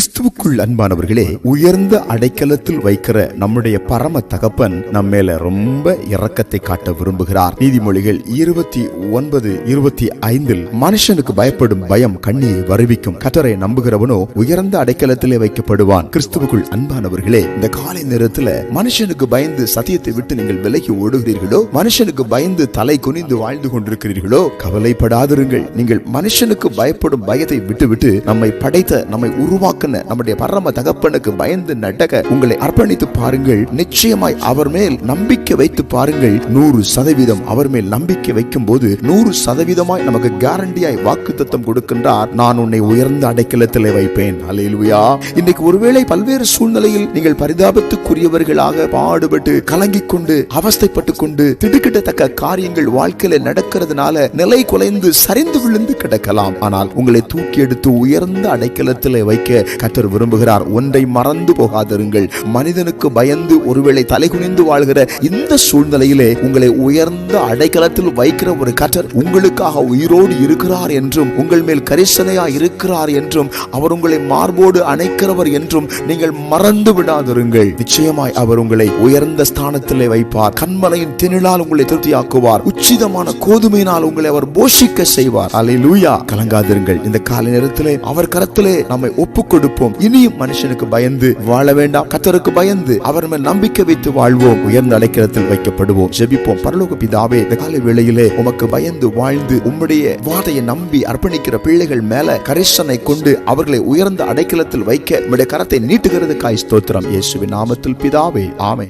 கிறிஸ்துவுக்குள் அன்பானவர்களே உயர்ந்த அடைக்கலத்தில் வைக்கிற நம்முடைய பரம தகப்பன் நம்ம மேல ரொம்ப இரக்கத்தை காட்ட விரும்புகிறார். நீதிமொழிகள் இருபத்தி ஒன்பது இருபத்தி ஐந்தில் மனுஷனுக்கு பயப்படும் பயம் கண்ணியை வருவிக்கும். கட்டரை நம்புகிறவனோ உயர்ந்த அடைக்கலத்திலே வைக்கப்படுவான். கிறிஸ்துவுக்குள் அன்பானவர்களே இந்த காலை நேரத்துல மனுஷனுக்கு பயந்து சத்தியத்தை விட்டு நீங்கள் விலகி ஓடுகிறீர்களோ? மனுஷனுக்கு பயந்து தலை குனிந்து வாழ்ந்து கொண்டிருக்கிறீர்களோ? கவலைப்படாதிருங்கள். நீங்கள் மனுஷனுக்கு பயப்படும் பயத்தை விட்டுவிட்டு நம்மை படைத்த நம்மை உருவாக்க உருவாக்கின நம்முடைய பரம தகப்பனுக்கு பயந்து நடக்க உங்களை அர்ப்பணித்து பாருங்கள். நிச்சயமாய் அவர் மேல் நம்பிக்கை வைத்து பாருங்கள். நூறு சதவீதம் அவர் மேல் நம்பிக்கை வைக்கும் போது நூறு சதவீதமாய் நமக்கு கேரண்டியாய் வாக்கு தத்தம் கொடுக்கின்றார். நான் உன்னை உயர்ந்த அடைக்கலத்திலே வைப்பேன். அலையிலுயா இன்னைக்கு ஒருவேளை பல்வேறு சூழ்நிலையில் நீங்கள் பரிதாபத்துக்குரியவர்களாக பாடுபட்டு கலங்கிக் கொண்டு அவஸ்தைப்பட்டு கொண்டு திடுக்கிட்டத்தக்க காரியங்கள் வாழ்க்கையில நடக்கிறதுனால நிலை குலைந்து சரிந்து விழுந்து கிடக்கலாம். ஆனால் உங்களை தூக்கி எடுத்து உயர்ந்த அடைக்கலத்திலே வைக்க கத்தர் விரும்புகிறார். ஒன்றை மறந்து போகாதிருங்கள். மனிதனுக்கு பயந்து ஒருவேளை தலைகுனிந்து வாழ்கிற இந்த சூழ்நிலையிலே உங்களை உயர்ந்த அடைக்கலத்தில் வைக்கிற ஒரு கத்தர் உங்களுக்காக உயிரோடு இருக்கிறார் என்றும் உங்கள் மேல் கரிசனையா இருக்கிறார் என்றும் அவர் உங்களை மார்போடு அணைக்கிறவர் என்றும் நீங்கள் மறந்து விடாதிருங்கள். நிச்சயமாய் அவர் உங்களை உயர்ந்த ஸ்தானத்திலே வைப்பார். கண்மலையின் திணிலால் உங்களை திருப்தியாக்குவார். உச்சிதமான கோதுமையினால் உங்களை அவர் போஷிக்க செய்வார். அல்லேலூயா கலங்காதிருங்கள். இந்த காலை நேரத்திலே அவர் கரத்திலே நம்மை ஒப்புக்கொள் கொடுப்போம். இனியும் மனுஷனுக்கு பயந்து வாழ வேண்டாம். கத்தருக்கு பயந்து அவர் மேல் நம்பிக்கை வைத்து வாழ்வோம். உயர்ந்த அடைக்கலத்தில் வைக்கப்படுவோம். ஜெபிப்போம். பரலோக பிதாவே இந்த கால வேளையிலே உமக்கு பயந்து வாழ்ந்து உம்முடைய வாதையை நம்பி அர்ப்பணிக்கிற பிள்ளைகள் மேல கரிசனை கொண்டு அவர்களை உயர்ந்த அடைக்கலத்தில் வைக்க உம்முடைய கரத்தை நீட்டுகிறதுக்காய் ஸ்தோத்திரம். இயேசுவின் நாமத்தில் பிதாவே ஆமை